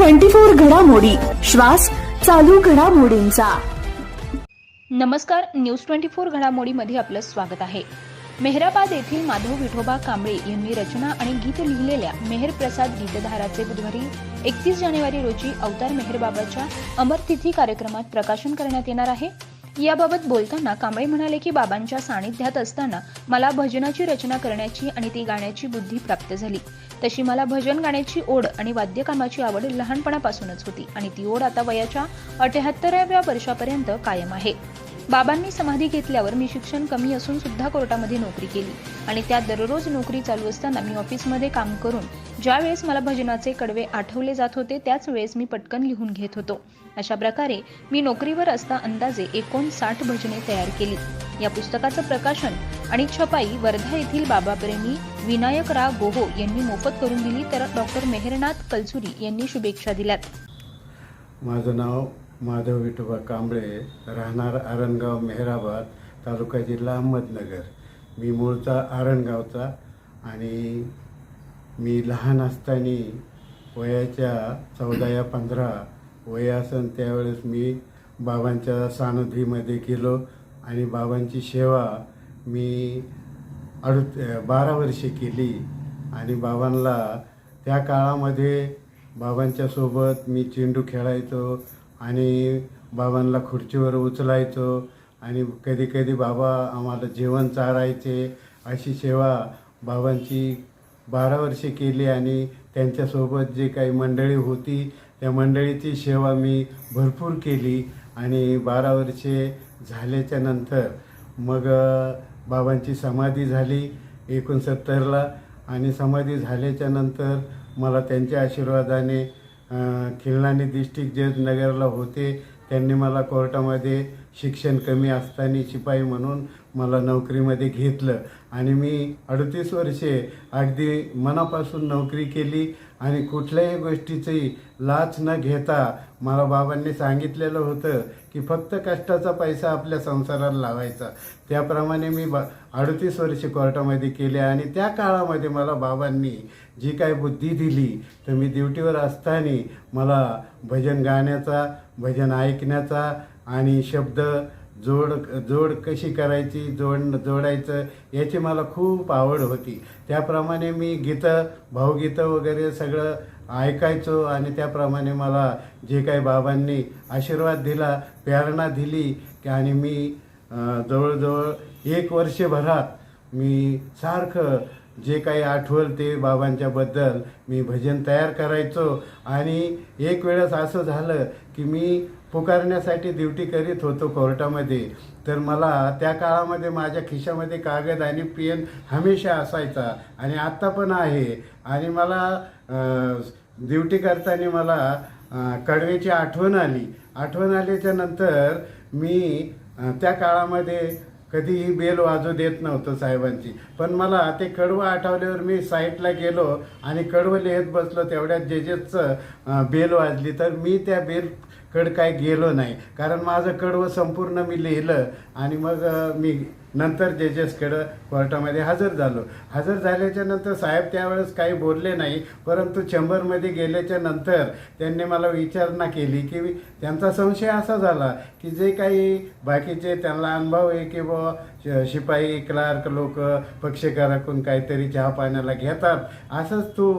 Twenty four घडामोडी. श्वास चालू घडामोडींचा. नमस्कार न्यूज ट्वेंटी फोर घडामोडीमध्ये आपलं स्वागत आहे. मेहराबाद येथील माधव विठोबा कांबळे यांनी रचना आणि गीत लिहिलेल्या मेहर प्रसाद गीतधाराचे बुधवारी एकतीस जानेवारी रोजी अवतार मेहरबाबाच्या अमरतिथी कार्यक्रमात प्रकाशन करण्यात येणार आहे. याबाबत बोलताना कांबळे म्हणाले की बाबांच्या सानिध्यात असताना मला भजनाची रचना करण्याची आणि ती गाण्याची बुद्धी प्राप्त झाली. तशी मला भजन गाण्याची ओढ आणि वाद्यकामाची आवड लहानपणापासूनच होती आणि ती ओढ आता वयाच्या अठ्याहत्तराव्या वर्षापर्यंत कायम आहे. बाबांनी समाधी घेतल्यावर मी शिक्षण कमी असून सुद्धा कोर्टामध्ये नोकरी केली आणि त्यात दररोज नोकरी चालू असताना मी ऑफिसमध्ये काम करून ज्यावेळेस मला भजनाचे कडवे आठवले जात होते त्याच वेळेस मी पटकन लिहून घेत होतो. अशा प्रकारे मी नोकरीवर असता अंदाजे एकोणसाठ भजने तयार केली. या पुस्तकाचं प्रकाशन आणि छपाई वर्धा येथील बाबाप्रेमी विनायकराव गोहो यांनी मोफत करून दिली तर डॉक्टर मेहरनाथ कलसुरी यांनी शुभेच्छा दिल्यात. माझं नाव माधव विठोबा कांबळे राहणार आरणगाव मेहराबाद तालुका जिल्हा अहमदनगर. मी मूळचा आरणगावचा आणि मी लहान असताना वयाच्या चौदा या पंधरा वय असन त्यावेळेस मी बाबांच्या सानुधीमध्ये गेलो आणि बाबांची सेवा मी अडुत बारा वर्षे केली. आणि बाबांना त्या काळामध्ये बाबांच्या सोबत मी चेंडू खेळायचो आणि बाबांना खुर्चीवर उचलायचो आणि कधी कधी बाबा आम्हाला जेवण चारायचे अशी सेवा बाबांची बारा वर्षे केली आणि त्यांच्यासोबत जे काही मंडळी होती त्या मंडळीची सेवा मी भरपूर केली आणि बारा वर्षे झाल्याच्यानंतर मग बाबांची समाधी झाली एकोणसत्तरला आणि समाधी झाल्याच्यानंतर मला त्यांच्या आशीर्वादाने अ, खिल्लानी डिस्ट्रिक्ट जज नगरला होते त्यांनी मला कोर्टामध्ये शिक्षण कमी असताना शिपाई म्हणून मला नोकरीमध्ये घेतलं. आणि मी अडतीस वर्षे अगदी मनापासून नोकरी केली आणि कुठल्याही गोष्टीची लाच न घेता मला बाबांनी सांगितलेलं होतं की फक्त कष्टाचा पैसा आपल्या संसाराला लावायचा. त्याप्रमाणे मी बा अडतीस वर्षे कोर्टामध्ये केले आणि त्या काळामध्ये मला बाबांनी जी काय बुद्धी दिली तर मी ड्युटीवर असताना मला भजन गाण्याचा भजन ऐकण्याचा आणि शब्द जोड जोड कशी करायची जोड जोडायचं याची मला खूप आवड होती. त्याप्रमाणे मी गीतं भावगीतं वगैरे सगळं ऐकायचो आणि त्याप्रमाणे मला जे काही बाबांनी आशीर्वाद दिला प्रेरणा दिली की आणि मी जवळजवळ एक वर्षभरात मी सारखं जे काही आठवल ते बाबांच्याबद्दल मी भजन तयार करायचो. आणि एक वेळेस असं झालं की मी पुकारण्यासाठी ड्युटी करीत होतो कोर्टामध्ये. तर मला त्या काळामध्ये माझ्या खिशामध्ये कागद आणि पेन हमेशा असायचा. आणि आत्ता पण आहे. आणि मला ड्युटी करताना मला कडवेची आठवण आली. आठवण आल्याच्यानंतर मी त्या काळामध्ये कधीही बेल वाजू देत नव्हतो साहेबांची. पण मला ते कडवं आठवल्यावर मी साईटला गेलो आणि कडवं लिहित बसलो तेवढ्यात जे जेचं बेल वाजली. तर मी त्या बेल कड काय गेलो नाही. कारण माझं कडवं संपूर्ण मी लिहिलं आणि मग मी नंतर जजेसकडं कोर्टामध्ये हजर झालो. हजर झाल्याच्यानंतर साहेब त्यावेळेस काही बोलले नाही परंतु चेंबरमध्ये गेल्याच्यानंतर त्यांनी मला विचारणा केली की त्यांचा संशय असा झाला की जे काही बाकीचे त्यांना अनुभव आहे की बुवा श- शिपाई क्लार्क लोक पक्षकाराकडून काहीतरी चहा पाण्याला घेतात असंच तू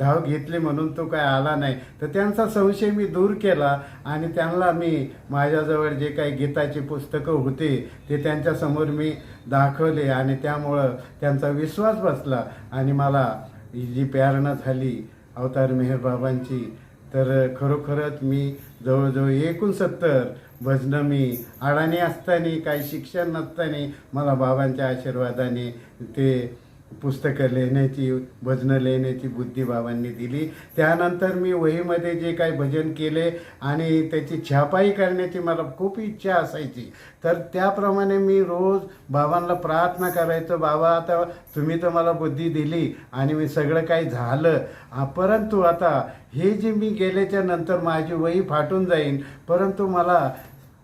धाव घेतली म्हणून तू काय आला नाही. तर त्यांचा संशय मी दूर केला आणि त्यांना मी माझ्याजवळ जे काही गीताची पुस्तकं होती ते त्यांच्यासमोर मी दाखवले आणि त्यामुळं त्यांचा विश्वास बसला आणि मला ही जी प्रेरणा झाली अवतार मेहर बाबांची तर खरोखरच मी जवळजवळ एकोणसत्तर भजनं मी अडाणी असताना काही शिक्षण नसताना मला बाबांच्या आशीर्वादाने ते पुस्तकं लिहिण्याची भजनं लिहिण्याची बुद्धी बाबांनी दिली. त्यानंतर मी वहीमध्ये जे काही भजन केले आणि त्याची छापाई करण्याची मला खूप इच्छा असायची. तर त्याप्रमाणे मी रोज बाबांना प्रार्थना करायचो बाबा आता तुम्ही तर मला बुद्धी दिली आणि मी सगळं काही झालं. परंतु आता हे जे मी गेल्याच्यानंतर माझी वही फाटून जाईन परंतु मला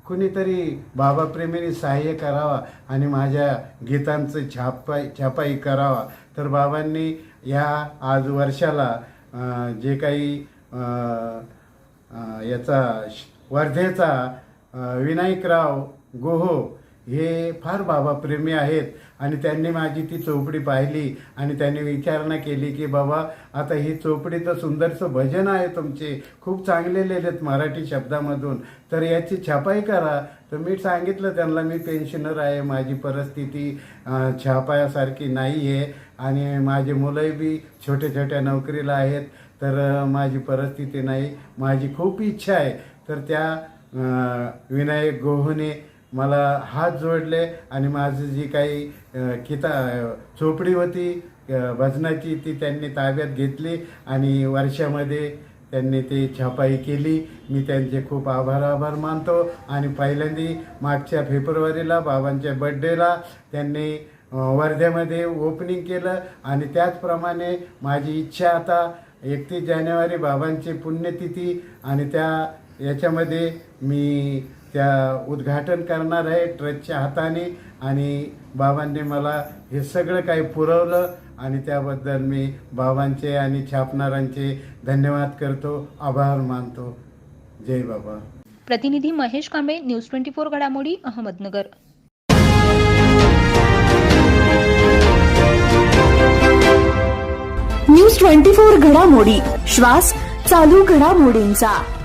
कुणीतरी बाबा प्रेमीने सहाय्य करावा आणि माझ्या गीतांचं छापाई छापाई करावा. तर बाबांनी या आज वर्षाला जे काही याचा श- वर्धेचा विनायकराव गोहो हे फार बाबा प्रेमी आहेत. आणि त्यांनी माझी ती चोपडी पाहिली आणि त्यांनी विचारणा केली की बाबा आता ही चोपडी तर सुंदरचं भजन आहे तुमचे. खूप चांगले लिहिलेत मराठी शब्दामधून. तर याची छापाई करा. तर मी सांगितलं त्यांना मी पेन्शनर आहे. माझी परिस्थिती छापायासारखी नाही आहे आणि माझे मुलंही बी छोट्या छोट्या नोकरीला आहेत. तर माझी परिस्थिती नाही. माझी खूप इच्छा आहे. तर त्या विनायक गोहने मला हात जोडले आणि माझं जी काही किता झोपडी चोपडी होती भजनाची ती त्यांनी ताब्यात घेतली आणि वर्षामध्ये त्यांनी ती छापाई केली. मी त्यांचे खूप आभार आभार मानतो. आणि पहिल्यांदी मागच्या फेब्रुवारीला बाबांच्या बड्डेला त्यांनी वर्ध्यामध्ये ओपनिंग केलं आणि त्याचप्रमाणे माझी इच्छा आता एकतीस जानेवारी बाबांची पुण्यतिथी आणि त्या याच्यामध्ये मी त्या उद्घाटन करणार आहे ट्रस्टच्या हाताने. आणि बाबांनी मला हे सगळं काही पुरवलं आणि त्याबद्दल मी बाबांचे आणि छापणारांचे धन्यवाद करतो आभार मानतो. जय बाबा. प्रतिनिधी Mahesh Kamble news twenty four घडामोडी अहमदनगर. न्यूज ट्वेंटी फोर घडामोडी श्वास चालू घडामोडींचा.